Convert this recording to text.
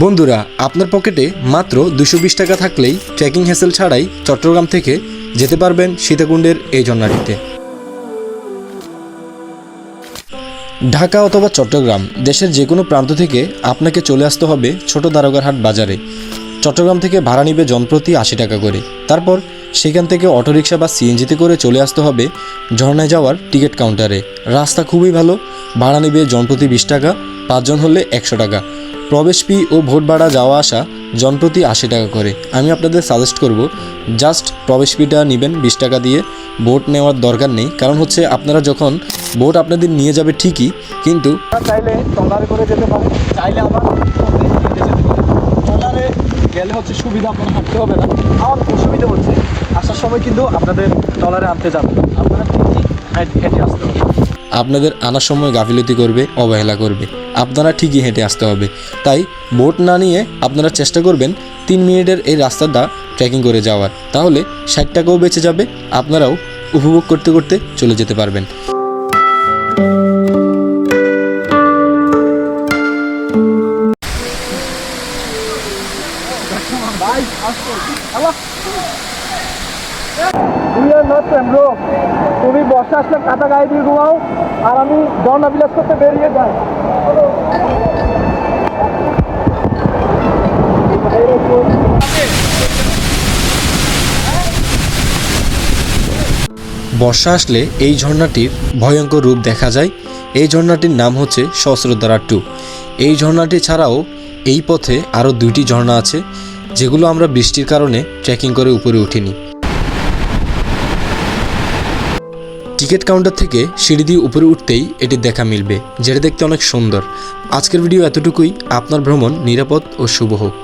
বন্ধুরা, আপনার পকেটে মাত্র দুশো বিশ টাকা থাকলেই ট্রেকিং হ্যাসেল ছাড়াই চট্টগ্রাম থেকে যেতে পারবেন সীতাকুণ্ডের এই ঝর্ণাটিতে। ঢাকা অথবা চট্টগ্রাম, দেশের যে কোনো প্রান্ত থেকে আপনাকে চলে আসতে হবে ছোট দারোগারহাট বাজারে। চট্টগ্রাম থেকে ভাড়া নিবে জনপ্রতি আশি টাকা করে। তারপর সেখান থেকে অটোরিকশা বা সিএনজিতে করে চলে আসতে হবে ঝর্ণায় যাওয়ার টিকিট কাউন্টারে। রাস্তা খুবই ভালো, ভাড়া নিবে জনপ্রতি বিশ টাকা, পাঁচজন হলে একশো টাকা। প্রবেশ ফি ও ভোট ভাড়া যাওয়া আসা জনপ্রতি আশি টাকা করে। আমি আপনাদের সাজেস্ট করব জাস্ট প্রবেশ ফিটা নেবেন বিশ টাকা দিয়ে ভোট নেওয়ার দরকার নেই। কারণ হচ্ছে আপনারা যখন ভোট আপনাদের নিয়ে যাবে ঠিকই কিন্তু চাইলে ট্রলারে করে যেতে পারেন চাইলে আবার ট্রলারে গেলে হচ্ছে সুবিধা আপনার হাঁটতে হবে না। আমার অসুবিধা হচ্ছে আসার সময় কিন্তু আপনাদের ট্রলারে আনতে যাবে আপনারা ঠিকই হেঁটে আসতে হবে। আপনাদের আনার সময় গাফিলতি করবে অবহেলা করবে। আপনারা ঠিকই হেঁটে আসতে হবে। তাই বোট না নিয়ে আপনারা চেষ্টা করবেন তিন মিনিটের এই রাস্তাটা ট্রেকিং করে যাওয়ার। তাহলে ষাট টাকাও বেঁচে যাবে, আপনারাও উপভোগ করতে করতে চলে যেতে পারবেন। আর তুমি বর্ষা আসলে কাটা গায়ে দিয়ে ঘুমাও, আর আমি দণ্ডা বিলাস করতে বেরিয়ে যাই। বর্ষা আসলে এই ঝর্ণাটির ভয়ঙ্কর রূপ দেখা যায়। এই ঝর্ণাটির নাম হচ্ছে সহস্রধারা টু। এই ঝর্ণাটি ছাড়াও এই পথে আরও দুইটি ঝর্ণা আছে, যেগুলো আমরা বৃষ্টির কারণে ট্রেকিং করে উপরে উঠিনি। টিকিট কাউন্টার থেকে সিঁড়ি দিয়ে উপরে উঠতেই এটি দেখা মিলবে, যেটা দেখতে অনেক সুন্দর। আজকের ভিডিও এতটুকুই। আপনার ভ্রমণ নিরাপদ ও শুভ হোক।